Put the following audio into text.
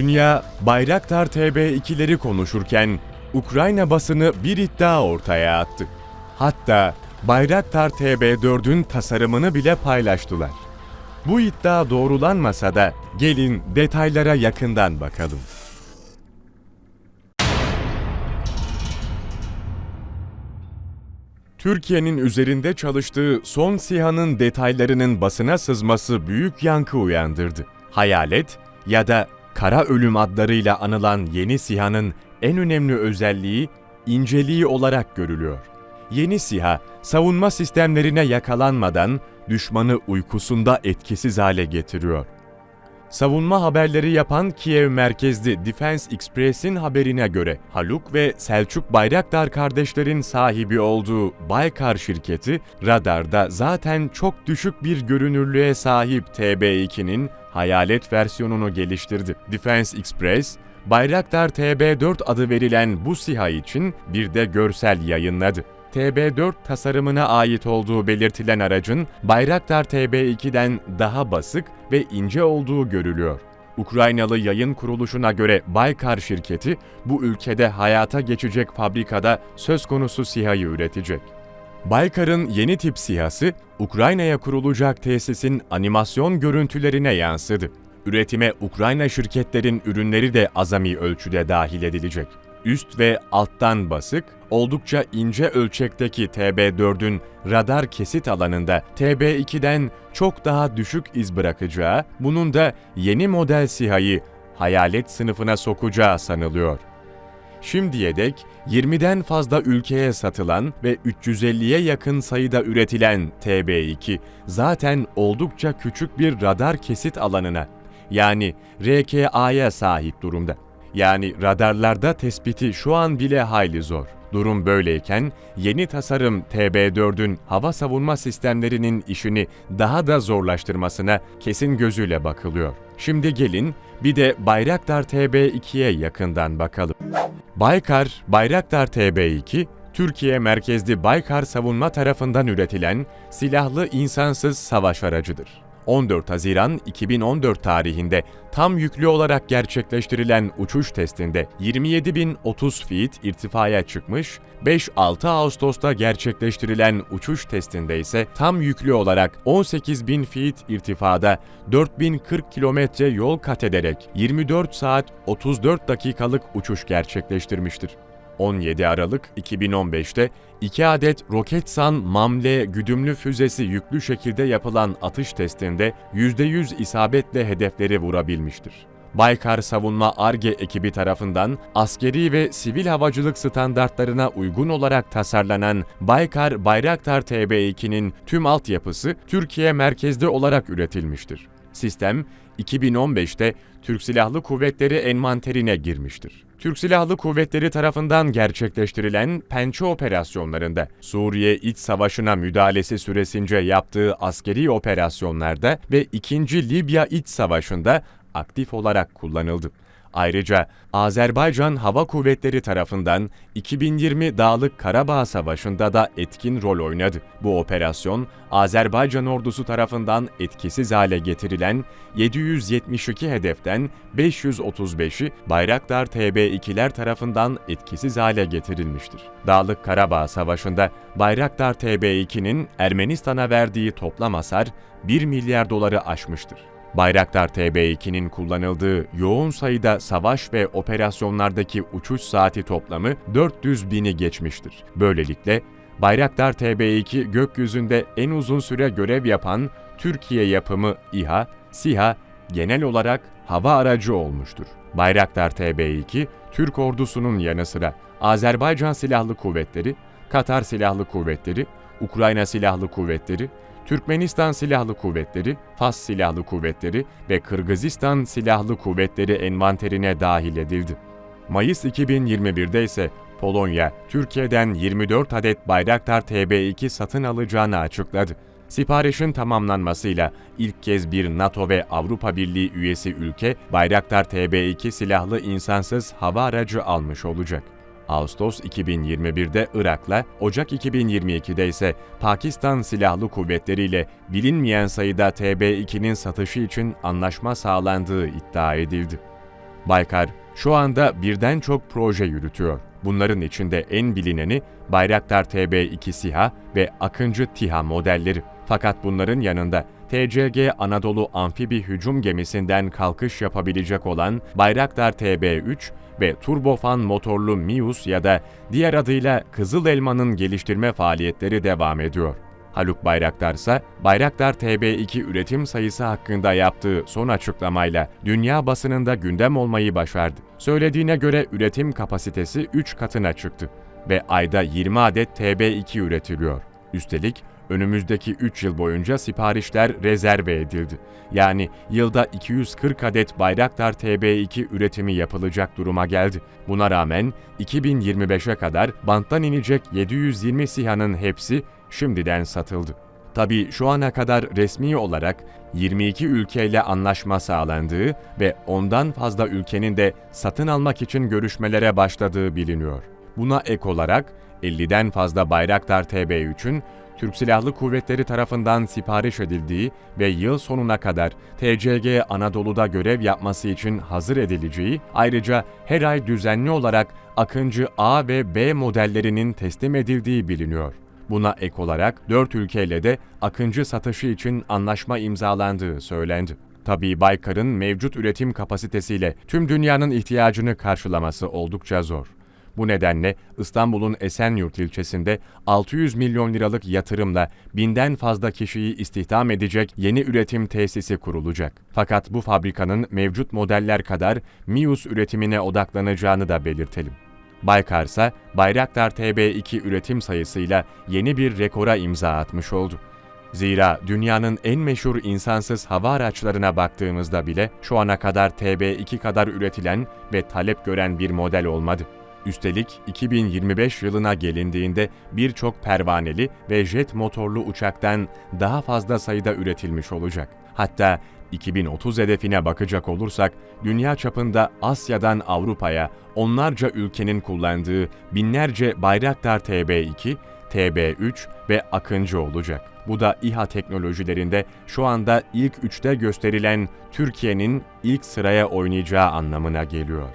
Dünya Bayraktar TB2'leri konuşurken Ukrayna basını bir iddia ortaya attı. Hatta Bayraktar TB4'ün tasarımını bile paylaştılar. Bu iddia doğrulanmasa da gelin detaylara yakından bakalım. Türkiye'nin üzerinde çalıştığı son SİHA'nın detaylarının basına sızması büyük yankı uyandırdı. Hayalet ya da Kara Ölüm adlarıyla anılan yeni SİHA'nın en önemli özelliği inceliği olarak görülüyor. Yeni SİHA, savunma sistemlerine yakalanmadan düşmanı uykusunda etkisiz hale getiriyor. Savunma haberleri yapan Kiev merkezli Defense Express'in haberine göre Haluk ve Selçuk Bayraktar kardeşlerin sahibi olduğu Baykar şirketi radarda zaten çok düşük bir görünürlüğe sahip TB2'nin hayalet versiyonunu geliştirdi. Defense Express, Bayraktar TB4 adı verilen bu SİHA için bir de görsel yayınladı. TB4 tasarımına ait olduğu belirtilen aracın Bayraktar TB2'den daha basık ve ince olduğu görülüyor. Ukraynalı yayın kuruluşuna göre Baykar şirketi bu ülkede hayata geçecek fabrikada söz konusu SİHA'yı üretecek. Baykar'ın yeni tip SİHA'sı Ukrayna'ya kurulacak tesisin animasyon görüntülerine yansıdı. Üretime Ukrayna şirketlerin ürünleri de azami ölçüde dahil edilecek üst ve alttan basık, oldukça ince ölçekteki TB4'ün radar kesit alanında TB2'den çok daha düşük iz bırakacağı, bunun da yeni model SİHA'yı hayalet sınıfına sokacağı sanılıyor. Şimdiye dek 20'den fazla ülkeye satılan ve 350'ye yakın sayıda üretilen TB2 zaten oldukça küçük bir radar kesit alanına yani RKA'ya sahip durumda. Yani radarlarda tespiti şu an bile hayli zor. Durum böyleyken yeni tasarım TB4'ün hava savunma sistemlerinin işini daha da zorlaştırmasına kesin gözüyle bakılıyor. Şimdi gelin bir de Bayraktar TB2'ye yakından bakalım. Baykar, Bayraktar TB2, Türkiye merkezli Baykar Savunma tarafından üretilen silahlı insansız savaş aracıdır. 14 Haziran 2014 tarihinde tam yüklü olarak gerçekleştirilen uçuş testinde 27.030 feet irtifaya çıkmış, 5-6 Ağustos'ta gerçekleştirilen uçuş testinde ise tam yüklü olarak 18.000 feet irtifada 4040 kilometre yol kat ederek 24 saat 34 dakikalık uçuş gerçekleştirmiştir. 17 Aralık 2015'te 2 adet Roketsan Mamle güdümlü füzesi yüklü şekilde yapılan atış testinde %100 isabetle hedefleri vurabilmiştir. Baykar Savunma ARGE ekibi tarafından askeri ve sivil havacılık standartlarına uygun olarak tasarlanan Baykar Bayraktar TB2'nin tüm altyapısı Türkiye merkezde olarak üretilmiştir. Sistem 2015'te Türk Silahlı Kuvvetleri envanterine girmiştir. Türk Silahlı Kuvvetleri tarafından gerçekleştirilen Pençe operasyonlarında Suriye İç Savaşı'na müdahalesi süresince yaptığı askeri operasyonlarda ve 2. Libya İç Savaşı'nda aktif olarak kullanıldı. Ayrıca Azerbaycan Hava Kuvvetleri tarafından 2020 Dağlık Karabağ Savaşı'nda da etkin rol oynadı. Bu operasyon Azerbaycan ordusu tarafından etkisiz hale getirilen 772 hedeften 535'i Bayraktar TB2'ler tarafından etkisiz hale getirilmiştir. Dağlık Karabağ Savaşı'nda Bayraktar TB2'nin Ermenistan'a verdiği toplam hasar 1 milyar doları aşmıştır. Bayraktar TB2'nin kullanıldığı yoğun sayıda savaş ve operasyonlardaki uçuş saati toplamı 400 bini geçmiştir. Böylelikle Bayraktar TB2 gökyüzünde en uzun süre görev yapan Türkiye yapımı İHA, SİHA genel olarak hava aracı olmuştur. Bayraktar TB2, Türk ordusunun yanı sıra Azerbaycan Silahlı Kuvvetleri, Katar Silahlı Kuvvetleri, Ukrayna Silahlı Kuvvetleri, Türkmenistan Silahlı Kuvvetleri, Fas Silahlı Kuvvetleri ve Kırgızistan Silahlı Kuvvetleri envanterine dahil edildi. Mayıs 2021'de ise Polonya, Türkiye'den 24 adet Bayraktar TB2 satın alacağını açıkladı. Siparişin tamamlanmasıyla ilk kez bir NATO ve Avrupa Birliği üyesi ülke Bayraktar TB2 silahlı insansız hava aracı almış olacak. Ağustos 2021'de Irak'la, Ocak 2022'de ise Pakistan Silahlı Kuvvetleri ile bilinmeyen sayıda TB2'nin satışı için anlaşma sağlandığı iddia edildi. Baykar şu anda birden çok proje yürütüyor. Bunların içinde en bilineni Bayraktar TB2 SİHA ve Akıncı TİHA modelleri. Fakat bunların yanında TCG Anadolu amfibi hücum gemisinden kalkış yapabilecek olan Bayraktar TB3 ve turbofan motorlu Mius ya da diğer adıyla Kızıl Elma'nın geliştirme faaliyetleri devam ediyor. Haluk Bayraktar ise Bayraktar TB2 üretim sayısı hakkında yaptığı son açıklamayla dünya basınında gündem olmayı başardı. Söylediğine göre üretim kapasitesi 3 katına çıktı ve ayda 20 adet TB2 üretiliyor. Üstelik önümüzdeki 3 yıl boyunca siparişler rezerve edildi. Yani yılda 240 adet Bayraktar TB2 üretimi yapılacak duruma geldi. Buna rağmen 2025'e kadar banttan inecek 720 SİHA'nın hepsi şimdiden satıldı. Tabii şu ana kadar resmi olarak 22 ülkeyle anlaşma sağlandığı ve ondan fazla ülkenin de satın almak için görüşmelere başladığı biliniyor. Buna ek olarak 50'den fazla Bayraktar TB3'ün Türk Silahlı Kuvvetleri tarafından sipariş edildiği ve yıl sonuna kadar TCG Anadolu'da görev yapması için hazır edileceği, ayrıca her ay düzenli olarak Akıncı A ve B modellerinin teslim edildiği biliniyor. Buna ek olarak 4 ülkeyle de Akıncı satışı için anlaşma imzalandığı söylendi. Tabii Baykar'ın mevcut üretim kapasitesiyle tüm dünyanın ihtiyacını karşılaması oldukça zor. Bu nedenle İstanbul'un Esenyurt ilçesinde 600 milyon liralık yatırımla binden fazla kişiyi istihdam edecek yeni üretim tesisi kurulacak. Fakat bu fabrikanın mevcut modeller kadar Mius üretimine odaklanacağını da belirtelim. Baykar ise Bayraktar TB2 üretim sayısıyla yeni bir rekora imza atmış oldu. Zira dünyanın en meşhur insansız hava araçlarına baktığımızda bile şu ana kadar TB2 kadar üretilen ve talep gören bir model olmadı. Üstelik 2025 yılına gelindiğinde birçok pervaneli ve jet motorlu uçaktan daha fazla sayıda üretilmiş olacak. Hatta 2030 hedefine bakacak olursak dünya çapında Asya'dan Avrupa'ya onlarca ülkenin kullandığı binlerce Bayraktar TB2, TB3 ve Akıncı olacak. Bu da İHA teknolojilerinde şu anda ilk üçte gösterilen Türkiye'nin ilk sıraya oynayacağı anlamına geliyor.